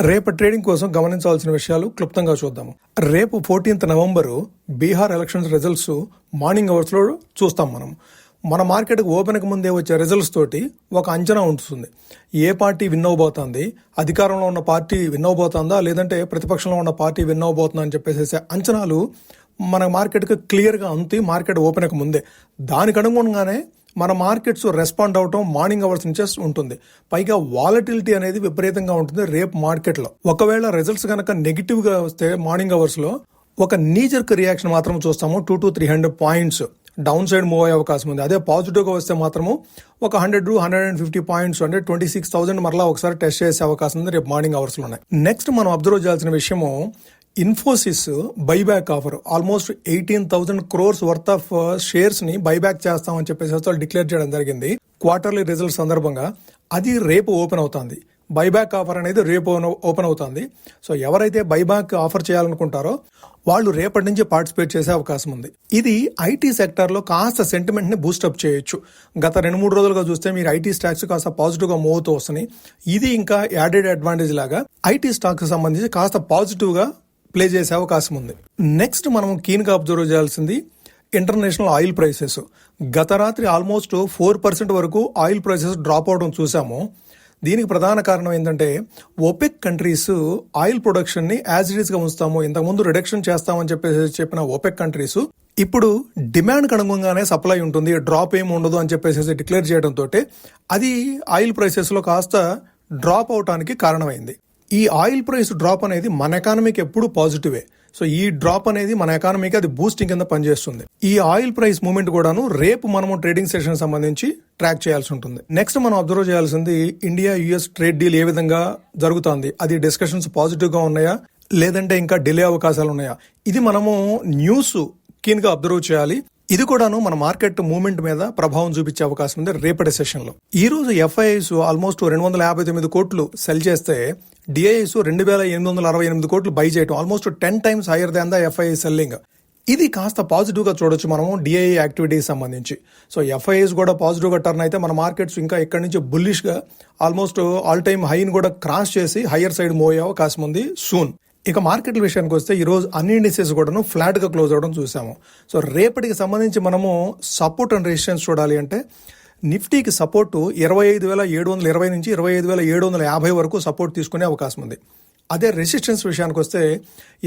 రేపు ట్రేడింగ్ కోసం గమనించాల్సిన విషయాలు క్లుప్తంగా చూద్దాము. రేపు fourteenth November Bihar elections results morning అవర్స్లో చూస్తాం మనం. మన మార్కెట్కి ఓపెన్కి ముందే వచ్చే రిజల్ట్స్ తోటి ఒక అంచనా ఉంటుంది. ఏ పార్టీ విన్ అవబోతోంది? అధికారంలో ఉన్న పార్టీ విన్ అవబోతుందా? లేదంటే ప్రతిపక్షంలో ఉన్న పార్టీ విన్ అవబోతుందా అని చెప్పేసి అంచనాలు మన మార్కెట్కి క్లియర్గా అంతి మార్కెట్ ఓపెన్కి ముందే. దానికి అనుగుణంగానే మన మార్కెట్స్ రెస్పాండ్ అవటం మార్నింగ్ అవర్స్ నుంచే ఉంటుంది. పైగా వాలటిలిటీ అనేది విపరీతంగా ఉంటుంది రేపు మార్కెట్లో. ఒకవేళ రిజల్ట్స్ కనుక నెగిటివ్గా వస్తే మార్నింగ్ అవర్స్లో ఒక నీజర్క్ రియాక్షన్ మాత్రం చూస్తాము. Two to three hundred points downside move అయ్యే అవకాశం ఉంది. అదే పాజిటివ్గా వస్తే మాత్రము ఒక hundred hundred and fifty points అంటే ట్వంటీ సిక్స్ థౌసండ్ మరలా ఒకసారి టెస్ట్ చేసే అవకాశం ఉంది రేపు మార్నింగ్ అవర్స్లో ఉన్నాయి నెక్స్ట్ మనం అబ్జర్వ్ చేయాల్సిన విషయము Infosys buyback offer. Almost eighteen thousand crores worth of షేర్స్ని buyback చేస్తామని చెప్పేసి వాళ్ళు డిక్లేర్ చేయడం జరిగింది. క్వార్టర్లీ రిజల్ట్ సందర్భంగా అది రేపు ఓపెన్ అవుతుంది. బైబ్యాక్ ఆఫర్ అనేది రేపు ఓపెన్ అవుతుంది. సో ఎవరైతే బైబ్యాక్ ఆఫర్ చేయాలనుకుంటారో వాళ్ళు రేపటి నుంచి పార్టిసిపేట్ చేసే అవకాశం ఉంది. ఇది ఐటీ సెక్టర్లో కాస్త సెంటిమెంట్ని బూస్టప్ చేయొచ్చు. గత రెండు మూడు రోజులుగా చూస్తే మీరు ఐటీ స్టాక్స్ కాస్త పాజిటివ్గా మూవ్ అవుతూ వస్తున్నాయి. ఇది ఇంకా యాడెడ్ అడ్వాంటేజ్ లాగా ఐటీ స్టాక్స్ సంబంధించి కాస్త పాజిటివ్గా ప్లే చేసే అవకాశం ఉంది. నెక్స్ట్ మనం కీన్గా అబ్జర్వ్ చేయాల్సింది ఇంటర్నేషనల్ ఆయిల్ ప్రైసెస్. గత రాత్రి ఆల్మోస్ట్ ఫోర్ పర్సెంట్ వరకు ఆయిల్ ప్రైసెస్ డ్రాప్ అవడం చూసాము. దీనికి ప్రధాన కారణం ఏంటంటే ఒపెక్ కంట్రీస్ ఆయిల్ ప్రొడక్షన్ని యాజ్ ఇట్గా ఉంచుతాము. ఇంతకుముందు రిడక్షన్ చేస్తామని చెప్పేసి చెప్పిన ఒపెక్ కంట్రీస్ ఇప్పుడు డిమాండ్ అనుగుణంగానే సప్లై ఉంటుంది. డ్రాప్ ఏమి ఉండదు అని చెప్పేసి డిక్లేర్ చేయడంతో అది ఆయిల్ ప్రైసెస్లో కాస్త డ్రాప్ అవటానికి కారణమైంది. ఈ ఆయిల్ ప్రైస్ డ్రాప్ అనేది మన ఎకానమీకి ఎప్పుడు పాజిటివే సో ఈ డ్రాప్ అనేది మన ఎకానమీకి అది బూస్టింగ్ కింద పనిచేస్తుంది. ఈ ఆయిల్ ప్రైస్ మూమెంట్ కూడాను రేపు మనము ట్రేడింగ్ సెషన్ సంబంధించి ట్రాక్ చేయాల్సి ఉంటుంది. నెక్స్ట్ మనం అబ్జర్వ్ చేయాల్సింది India U S trade deal ఏ విధంగా జరుగుతోంది? అది డిస్కషన్స్ పాజిటివ్గా ఉన్నాయా? లేదంటే ఇంకా డిలే అవకాశాలు ఉన్నాయా? ఇది మనము న్యూస్ కీన్గా అబ్జర్వ్ చేయాలి. ఇది కూడాను మన మార్కెట్ మూవ్మెంట్ మీద ప్రభావం చూపించే అవకాశం ఉంది రేపటి సెషన్లో. ఈ రోజు ఎఫ్ఐఎస్ ఆల్మోస్ట్ రెండు వందల యాభై తొమ్మిది కోట్లు సెల్ చేస్తే డిఐఎస్ రెండు వేల ఎనిమిది వందల అరవై ఎనిమిది కోట్లు బై చేయడం almost ten times higher than the F I I selling. ఇది కాస్త పాజిటివ్గా చూడొచ్చు మనము డిఐఏ యాక్టివిటీస్ సంబంధించి. సో ఎఫ్ఐఎస్ కూడా పాజిటివ్గా టర్న్ అయితే మన మార్కెట్స్ ఇంకా ఇక్కడి నుంచి బుల్లిష్గా ఆల్మోస్ట్ ఆల్ టైమ్ హైని కూడా క్రాస్ చేసి హయ్యర్ సైడ్ మూవ్ అయ్యే అవకాశం ఉంది సూన్. ఇక మార్కెట్ల విషయానికి వస్తే ఈరోజు అన్ని ఇండిసెస్ కూడాను ఫ్లాట్గా క్లోజ్ అవడం చూసాము. సో రేపటికి సంబంధించి మనము సపోర్ట్ అండ్ రెసిస్టెన్స్ చూడాలి అంటే నిఫ్టీకి సపోర్టు ఇరవై ఐదు వేల ఏడు వందల ఇరవై నుంచి ఇరవై ఐదు వేల ఏడు వందల యాభై వరకు సపోర్ట్ తీసుకునే అవకాశం ఉంది. అదే రెసిస్టెన్స్ విషయానికి వస్తే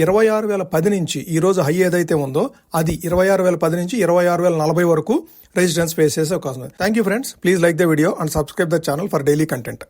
ఇరవై ఆరు వేల పది నుంచి ఈరోజు హై ఏదైతే ఉందో అది ఇరవై ఆరు వేల పది నుంచి ఇరవై ఆరు వేల నలభై వరకు రెసిస్టెన్స్ ఫేస్ చేసే అవకాశం ఉంది. Thank you friends please like the video and subscribe the channel for daily content